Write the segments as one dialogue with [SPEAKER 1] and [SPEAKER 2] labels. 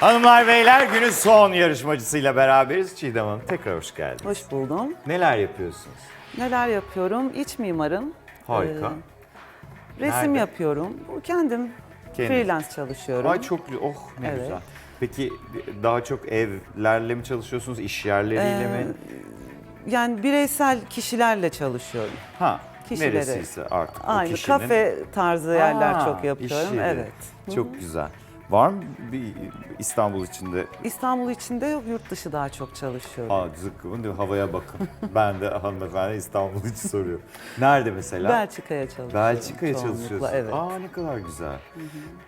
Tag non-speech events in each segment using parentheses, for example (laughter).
[SPEAKER 1] Hanımlar beyler günün son yarışmacısıyla beraberiz. Çiğdem Hanım tekrar hoş geldiniz.
[SPEAKER 2] Hoş buldum.
[SPEAKER 1] Neler yapıyorsunuz?
[SPEAKER 2] Neler yapıyorum? İç mimarım.
[SPEAKER 1] Harika.
[SPEAKER 2] Ee, resim
[SPEAKER 1] Nerede?
[SPEAKER 2] yapıyorum. Kendim
[SPEAKER 1] Kendiniz.
[SPEAKER 2] freelance çalışıyorum.
[SPEAKER 1] Ay çok. Oh ne
[SPEAKER 2] Evet.
[SPEAKER 1] güzel. Peki daha çok evlerle mi çalışıyorsunuz, iş yerleriyle
[SPEAKER 2] Ee,
[SPEAKER 1] mi?
[SPEAKER 2] Yani bireysel kişilerle çalışıyorum.
[SPEAKER 1] Ha,
[SPEAKER 2] kişileri.
[SPEAKER 1] neresiyse artık o
[SPEAKER 2] Aynı
[SPEAKER 1] kişinin.
[SPEAKER 2] kafe tarzı yerler
[SPEAKER 1] Aa,
[SPEAKER 2] çok yapıyorum. Evet.
[SPEAKER 1] Çok güzel. Var mı bir İstanbul içinde?
[SPEAKER 2] İstanbul içinde yok, yurt dışı daha çok çalışıyorum.
[SPEAKER 1] Aa zıkkımın diyor, havaya bakın. (laughs) ben de hanımefendi İstanbul için soruyorum. Nerede mesela?
[SPEAKER 2] Belçika'ya çalışıyorum.
[SPEAKER 1] Belçika'ya çalışıyorsun.
[SPEAKER 2] Evet.
[SPEAKER 1] Aa ne kadar güzel.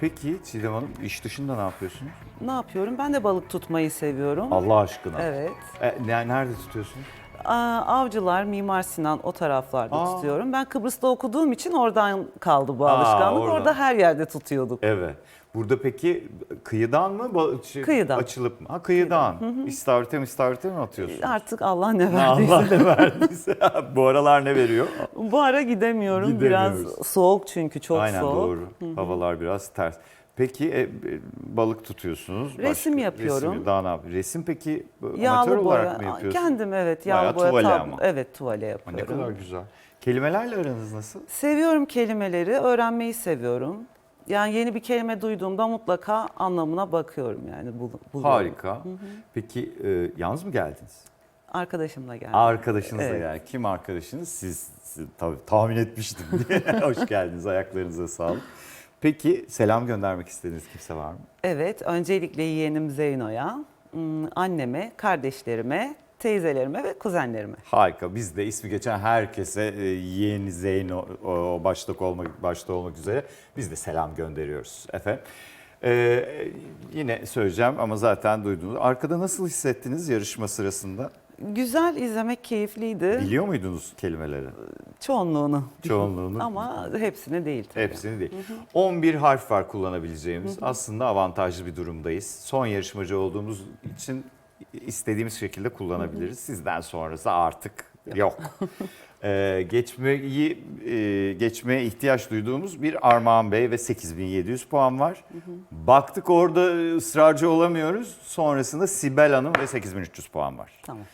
[SPEAKER 1] Peki Çiğdem Hanım iş dışında ne yapıyorsunuz?
[SPEAKER 2] Ne yapıyorum? Ben de balık tutmayı seviyorum.
[SPEAKER 1] Allah aşkına.
[SPEAKER 2] Evet.
[SPEAKER 1] E, ne- nerede tutuyorsunuz?
[SPEAKER 2] Avcılar, Mimar Sinan o taraflarda
[SPEAKER 1] Aa.
[SPEAKER 2] tutuyorum. Ben Kıbrıs'ta okuduğum için oradan kaldı bu
[SPEAKER 1] Aa,
[SPEAKER 2] alışkanlık.
[SPEAKER 1] oradan.
[SPEAKER 2] Orada her yerde tutuyorduk.
[SPEAKER 1] Evet. Burada peki kıyıdan mı? ba- şey,
[SPEAKER 2] Kıyıdan.
[SPEAKER 1] Açılıp mı? Ha kıyıdan. İstavrite mi istavrite mi atıyorsunuz?
[SPEAKER 2] Artık Allah ne (laughs) verdiyse.
[SPEAKER 1] Allah ne verdiyse. (laughs) Bu aralar ne veriyor?
[SPEAKER 2] Bu ara gidemiyorum.
[SPEAKER 1] Gidemiyoruz.
[SPEAKER 2] Biraz soğuk çünkü çok
[SPEAKER 1] Aynen
[SPEAKER 2] soğuk.
[SPEAKER 1] doğru. Havalar biraz ters. Peki e, e, balık tutuyorsunuz.
[SPEAKER 2] Resim yapıyorum.
[SPEAKER 1] Resim, daha ne yapıyorsunuz? Resim peki e, amatör
[SPEAKER 2] Yağlı
[SPEAKER 1] olarak
[SPEAKER 2] boya.
[SPEAKER 1] mı yapıyorsunuz?
[SPEAKER 2] Kendim evet
[SPEAKER 1] Bayağı
[SPEAKER 2] yağlı boya.
[SPEAKER 1] tuvale ama.
[SPEAKER 2] Evet tuvale yapıyorum.
[SPEAKER 1] Ne kadar güzel. Kelimelerle aranız nasıl?
[SPEAKER 2] Seviyorum kelimeleri, öğrenmeyi seviyorum. Yani yeni bir kelime duyduğumda mutlaka anlamına bakıyorum yani bul- buluyorum.
[SPEAKER 1] Harika. Peki e, yalnız mı geldiniz?
[SPEAKER 2] Arkadaşımla geldim.
[SPEAKER 1] Arkadaşınızla
[SPEAKER 2] Evet.
[SPEAKER 1] yani. Kim arkadaşınız? Siz, siz tabii tahmin etmiştim diye. (laughs) Hoş geldiniz. Ayaklarınıza sağlık. Peki selam göndermek istediğiniz kimse var mı?
[SPEAKER 2] Evet, öncelikle yeğenim Zeyno'ya, anneme, kardeşlerime, teyzelerime ve kuzenlerime.
[SPEAKER 1] Harika. Biz de ismi geçen herkese e, yeğeni Zeyno başta olmak başta olmak üzere biz de selam gönderiyoruz efendim. Ee, yine söyleyeceğim ama zaten duydunuz. Arkada nasıl hissettiniz yarışma sırasında?
[SPEAKER 2] Güzel izlemek keyifliydi.
[SPEAKER 1] Biliyor muydunuz kelimeleri?
[SPEAKER 2] Çoğunluğunu.
[SPEAKER 1] Çoğunluğunu.
[SPEAKER 2] Ama hepsini değil tabii.
[SPEAKER 1] Hepsini değil. 11 harf var kullanabileceğimiz. Aslında avantajlı bir durumdayız. Son yarışmacı olduğumuz için istediğimiz şekilde kullanabiliriz. Sizden sonrası artık yok. (laughs) Ee, geçmeyi e, geçmeye ihtiyaç duyduğumuz bir Armağan Bey ve 8700 puan var. Baktık orada ısrarcı olamıyoruz. Sonrasında Sibel Hanım ve 8300 puan var.
[SPEAKER 2] Tamam.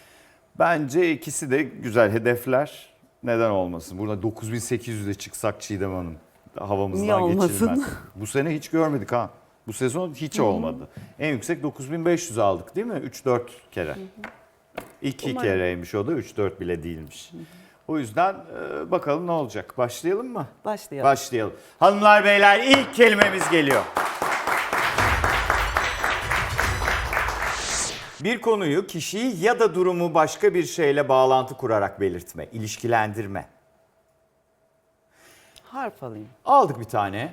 [SPEAKER 1] Bence ikisi de güzel hedefler. Neden olmasın? Burada 9800'e çıksak Çiğdem Hanım
[SPEAKER 2] Niye
[SPEAKER 1] havamızdan
[SPEAKER 2] olmasın?
[SPEAKER 1] geçilmez. Bu sene hiç görmedik ha. Bu sezon hiç olmadı. En yüksek 9500 aldık değil mi? 3-4 kere. İki
[SPEAKER 2] Umarım.
[SPEAKER 1] kereymiş o da 3-4 bile değilmiş. O yüzden e, bakalım ne olacak. Başlayalım mı?
[SPEAKER 2] Başlayalım.
[SPEAKER 1] Başlayalım. Hanımlar beyler ilk kelimemiz geliyor. Bir konuyu, kişiyi ya da durumu başka bir şeyle bağlantı kurarak belirtme, ilişkilendirme.
[SPEAKER 2] Harf alayım.
[SPEAKER 1] Aldık bir tane.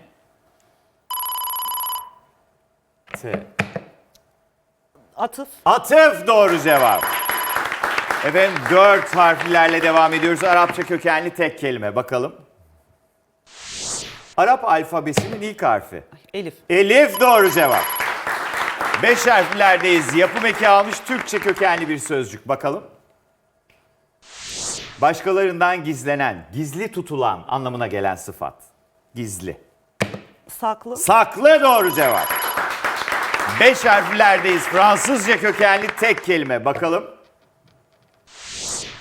[SPEAKER 1] T.
[SPEAKER 2] Atıf.
[SPEAKER 1] Atıf doğru cevap. Efendim dört harflerle devam ediyoruz. Arapça kökenli tek kelime. Bakalım. Arap alfabesinin ilk harfi.
[SPEAKER 2] Elif.
[SPEAKER 1] Elif doğru cevap. Beş harflerdeyiz. Yapım eki almış Türkçe kökenli bir sözcük. Bakalım. Başkalarından gizlenen, gizli tutulan anlamına gelen sıfat. Gizli.
[SPEAKER 2] Saklı.
[SPEAKER 1] Saklı doğru cevap. Beş harflerdeyiz. Fransızca kökenli tek kelime. Bakalım.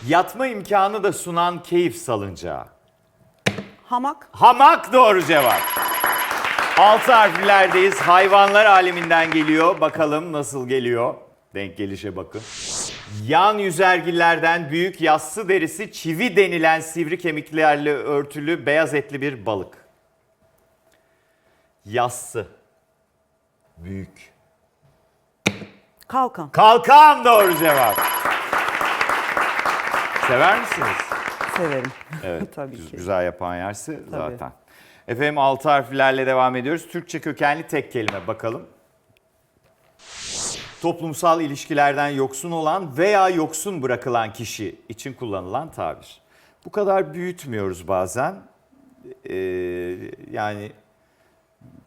[SPEAKER 1] Yatma imkanı da sunan keyif salıncağı.
[SPEAKER 2] Hamak.
[SPEAKER 1] Hamak doğru cevap. Altı harflerdeyiz. Hayvanlar aleminden geliyor. Bakalım nasıl geliyor. Denk gelişe bakın. Yan yüzergillerden büyük yassı derisi çivi denilen sivri kemiklerle örtülü beyaz etli bir balık. Yassı. Büyük.
[SPEAKER 2] Kalkan.
[SPEAKER 1] Kalkan doğru cevap. Sever misiniz?
[SPEAKER 2] Severim.
[SPEAKER 1] Evet, (laughs)
[SPEAKER 2] Tabii
[SPEAKER 1] güz-
[SPEAKER 2] ki.
[SPEAKER 1] güzel yapan yerse zaten. Efendim altı harflerle devam ediyoruz. Türkçe kökenli tek kelime bakalım. Toplumsal ilişkilerden yoksun olan veya yoksun bırakılan kişi için kullanılan tabir. Bu kadar büyütmüyoruz bazen. Ee, yani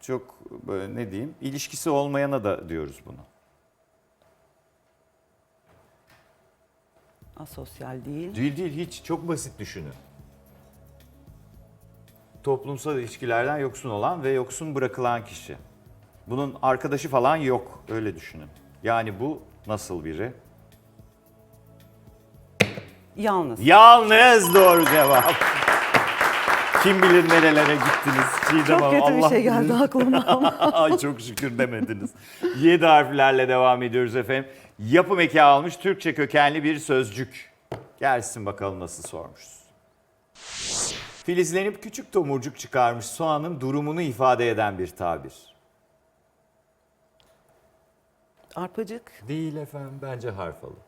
[SPEAKER 1] çok böyle ne diyeyim ilişkisi olmayana da diyoruz bunu.
[SPEAKER 2] Asosyal değil.
[SPEAKER 1] Değil değil hiç çok basit düşünün. Toplumsal ilişkilerden yoksun olan ve yoksun bırakılan kişi. Bunun arkadaşı falan yok. Öyle düşünün. Yani bu nasıl biri?
[SPEAKER 2] Yalnız.
[SPEAKER 1] Yalnız doğru cevap. Kim bilir nerelere gittiniz Çiğdem
[SPEAKER 2] Çok kötü bir
[SPEAKER 1] Allah
[SPEAKER 2] şey
[SPEAKER 1] bilir.
[SPEAKER 2] geldi aklıma ama. (laughs)
[SPEAKER 1] Ay çok şükür demediniz. 7 harflerle devam ediyoruz efendim. Yapım eki almış Türkçe kökenli bir sözcük. Gelsin bakalım nasıl sormuşuz. Filizlenip küçük tomurcuk çıkarmış soğanın durumunu ifade eden bir tabir.
[SPEAKER 2] Arpacık.
[SPEAKER 1] Değil efendim bence harf alın.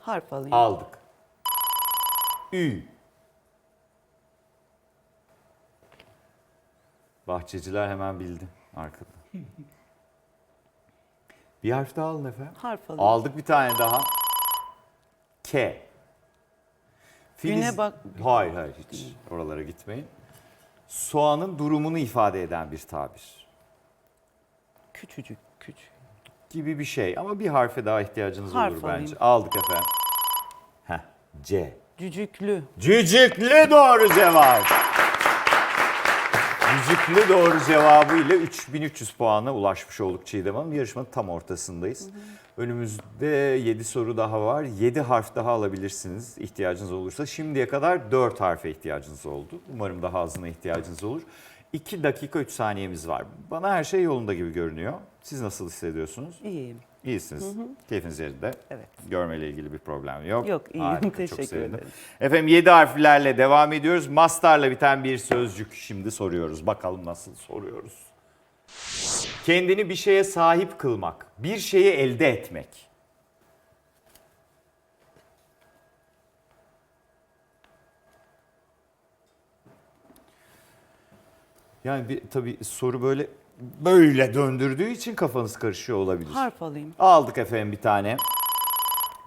[SPEAKER 2] Harf alayım.
[SPEAKER 1] Aldık. Ü. Bahçeciler hemen bildi arkada. Bir harf daha alın efendim.
[SPEAKER 2] Harf alayım.
[SPEAKER 1] Aldık bir tane daha. K.
[SPEAKER 2] Güne bak-
[SPEAKER 1] Hayır hayır hiç oralara gitmeyin. Soğanın durumunu ifade eden bir tabir
[SPEAKER 2] Küçücük, küçük.
[SPEAKER 1] gibi bir şey ama bir harfe daha ihtiyacınız
[SPEAKER 2] Harf
[SPEAKER 1] olur
[SPEAKER 2] alayım.
[SPEAKER 1] bence. Aldık efendim. Heh, C.
[SPEAKER 2] Cücüklü.
[SPEAKER 1] Cücüklü doğru cevap. Cücüklü doğru cevabı ile 3300 puana ulaşmış olduk Çiğdem Hanım. Yarışmanın tam ortasındayız. Önümüzde 7 soru daha var. 7 harf daha alabilirsiniz ihtiyacınız olursa. Şimdiye kadar 4 harfe ihtiyacınız oldu. Umarım daha azına ihtiyacınız olur. 2 dakika 3 saniyemiz var. Bana her şey yolunda gibi görünüyor. Siz nasıl hissediyorsunuz?
[SPEAKER 2] İyiyim.
[SPEAKER 1] İyisiniz. Keyfiniz yerinde.
[SPEAKER 2] Evet.
[SPEAKER 1] Görmeyle ilgili bir problem yok.
[SPEAKER 2] Yok, iyiyim.
[SPEAKER 1] Harika, çok
[SPEAKER 2] Teşekkür
[SPEAKER 1] sevindim.
[SPEAKER 2] ederim.
[SPEAKER 1] Efendim 7 harflerle devam ediyoruz. Mastarla biten bir sözcük şimdi soruyoruz. Bakalım nasıl soruyoruz. Kendini bir şeye sahip kılmak, bir şeyi elde etmek. Yani bir, tabii soru böyle böyle döndürdüğü için kafanız karışıyor olabilir.
[SPEAKER 2] Harf alayım.
[SPEAKER 1] Aldık efendim bir tane.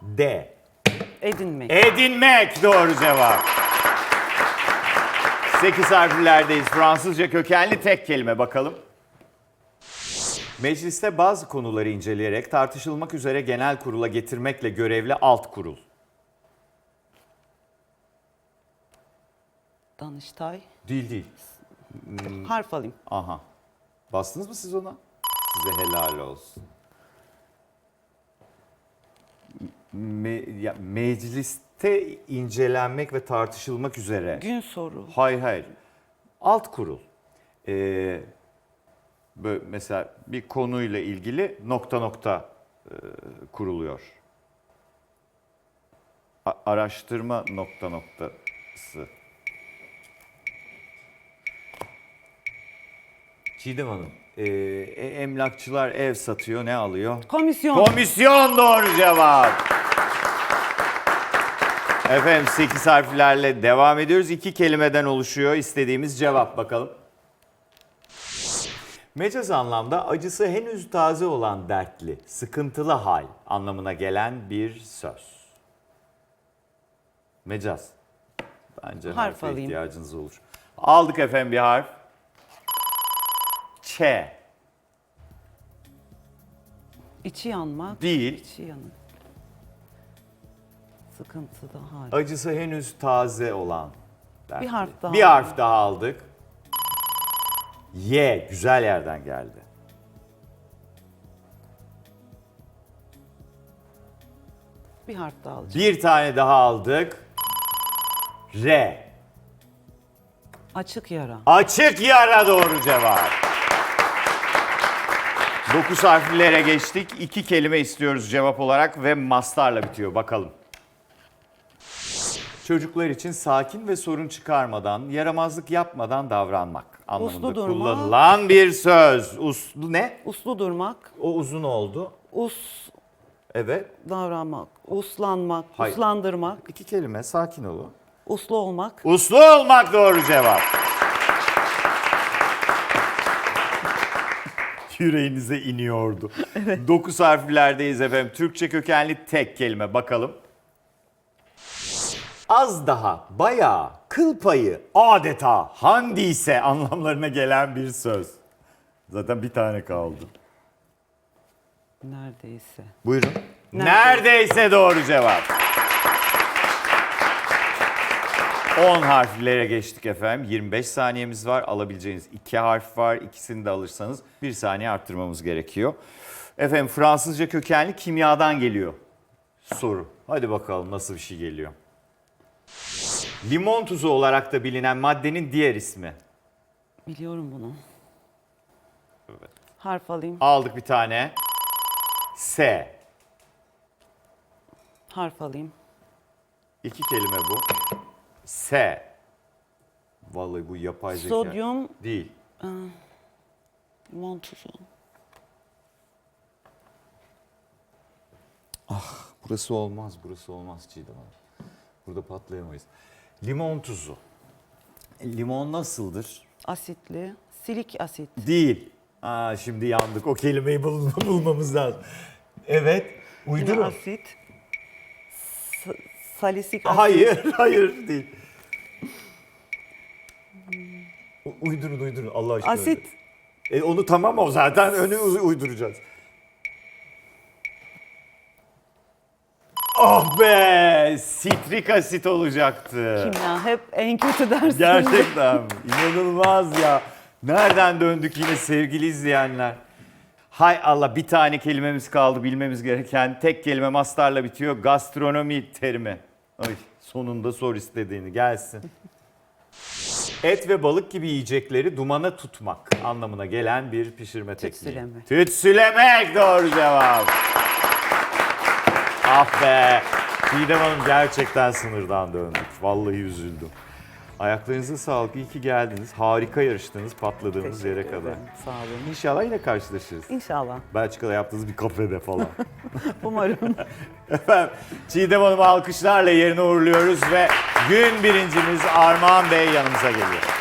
[SPEAKER 1] D.
[SPEAKER 2] Edinmek.
[SPEAKER 1] Edinmek doğru cevap. 8 harflerdeyiz. Fransızca kökenli tek kelime bakalım. Mecliste bazı konuları inceleyerek tartışılmak üzere genel kurula getirmekle görevli alt kurul.
[SPEAKER 2] Danıştay.
[SPEAKER 1] Değil değil.
[SPEAKER 2] Harf alayım.
[SPEAKER 1] Aha. Bastınız mı siz ona? Size helal olsun. Me- ya, mecliste incelenmek ve tartışılmak üzere.
[SPEAKER 2] Gün soru.
[SPEAKER 1] Hayır hayır. Alt kurul. Ee, böyle mesela bir konuyla ilgili nokta nokta e, kuruluyor. A- araştırma nokta noktası. Çiğdem Hanım. ee, e- emlakçılar ev satıyor ne alıyor?
[SPEAKER 2] Komisyon.
[SPEAKER 1] Komisyon doğru cevap. Efendim 8 harflerle devam ediyoruz. İki kelimeden oluşuyor istediğimiz cevap bakalım. Mecaz anlamda acısı henüz taze olan dertli, sıkıntılı hal anlamına gelen bir söz. Mecaz. Bence
[SPEAKER 2] Harf
[SPEAKER 1] harfe
[SPEAKER 2] alayım.
[SPEAKER 1] ihtiyacınız olur. Aldık efendim bir harf. Ç.
[SPEAKER 2] İçi yanmak.
[SPEAKER 1] Değil.
[SPEAKER 2] İçi yanık. Sıkıntıda hal.
[SPEAKER 1] Acısı henüz taze olan. dertli.
[SPEAKER 2] Bir harf daha
[SPEAKER 1] Bir harf daha aldık. Y. Güzel yerden geldi.
[SPEAKER 2] Bir harf daha alacağım.
[SPEAKER 1] Bir tane daha aldık. R.
[SPEAKER 2] Açık yara.
[SPEAKER 1] Açık yara doğru cevap. Dokuz harflere geçtik. İki kelime istiyoruz cevap olarak ve mastarla bitiyor. Bakalım. Çocuklar için sakin ve sorun çıkarmadan, yaramazlık yapmadan davranmak anlamında
[SPEAKER 2] Uslu durmak.
[SPEAKER 1] kullanılan bir söz. Uslu ne?
[SPEAKER 2] Uslu durmak.
[SPEAKER 1] O uzun oldu.
[SPEAKER 2] Us
[SPEAKER 1] Evet.
[SPEAKER 2] davranmak. Uslanmak.
[SPEAKER 1] Hayır.
[SPEAKER 2] Uslandırmak.
[SPEAKER 1] İki kelime. Sakin olun.
[SPEAKER 2] Uslu olmak.
[SPEAKER 1] Uslu olmak doğru cevap. (laughs) Yüreğinize iniyordu. Dokuz harflerdeyiz efendim. Türkçe kökenli tek kelime bakalım. Az daha, bayağı, kıl payı, adeta, handise anlamlarına gelen bir söz. Zaten bir tane kaldı.
[SPEAKER 2] Neredeyse.
[SPEAKER 1] Buyurun.
[SPEAKER 2] Neredeyse.
[SPEAKER 1] Neredeyse doğru cevap. 10 harflere geçtik efendim. 25 saniyemiz var. Alabileceğiniz 2 harf var. İkisini de alırsanız 1 saniye arttırmamız gerekiyor. Efendim Fransızca kökenli kimyadan geliyor soru. Hadi bakalım nasıl bir şey geliyor. Limon tuzu olarak da bilinen maddenin diğer ismi.
[SPEAKER 2] Biliyorum bunu. Harf alayım.
[SPEAKER 1] Aldık bir tane. S.
[SPEAKER 2] Harf alayım.
[SPEAKER 1] İki kelime bu. S. Vallahi bu yapay zeka.
[SPEAKER 2] Sodyum
[SPEAKER 1] Değil.
[SPEAKER 2] limon tuzu.
[SPEAKER 1] Burası olmaz, burası olmaz Çiğdem Hanım. Burada patlayamayız. Limon tuzu. Limon nasıldır?
[SPEAKER 2] Asitli. Silik asit.
[SPEAKER 1] Değil. Aa, şimdi yandık. O kelimeyi bul- (laughs) bulmamız lazım. Evet. Uydurun.
[SPEAKER 2] asit. S- salisik asit.
[SPEAKER 1] Hayır, (laughs) hayır değil. U- Uydurun, uydurun Allah aşkına.
[SPEAKER 2] Asit.
[SPEAKER 1] E, onu tamam o zaten önü u- uyduracağız. Ah be! Sitrik asit olacaktı.
[SPEAKER 2] Kimya hep en kötü ders.
[SPEAKER 1] Gerçekten inanılmaz ya. Nereden döndük yine sevgili izleyenler? Hay Allah bir tane kelimemiz kaldı bilmemiz gereken. Tek kelime mastarla bitiyor. Gastronomi terimi. Ay, sonunda sor istediğini gelsin. Et ve balık gibi yiyecekleri dumana tutmak anlamına gelen bir pişirme tekniği.
[SPEAKER 2] Tütsüleme.
[SPEAKER 1] Tütsülemek doğru cevap. Ah be. Çiğdem Hanım gerçekten sınırdan döndük. Vallahi üzüldüm. Ayaklarınıza sağlık. İyi ki geldiniz. Harika yarıştınız patladığımız yere
[SPEAKER 2] Teşekkür
[SPEAKER 1] kadar.
[SPEAKER 2] ederim, Sağ olun.
[SPEAKER 1] İnşallah yine karşılaşırız.
[SPEAKER 2] İnşallah.
[SPEAKER 1] Belçika'da yaptığınız bir kafede falan. (laughs)
[SPEAKER 2] Umarım. (laughs)
[SPEAKER 1] Efendim Çiğdem Hanım'ı alkışlarla yerine uğurluyoruz ve gün birincimiz Armağan Bey yanımıza geliyor.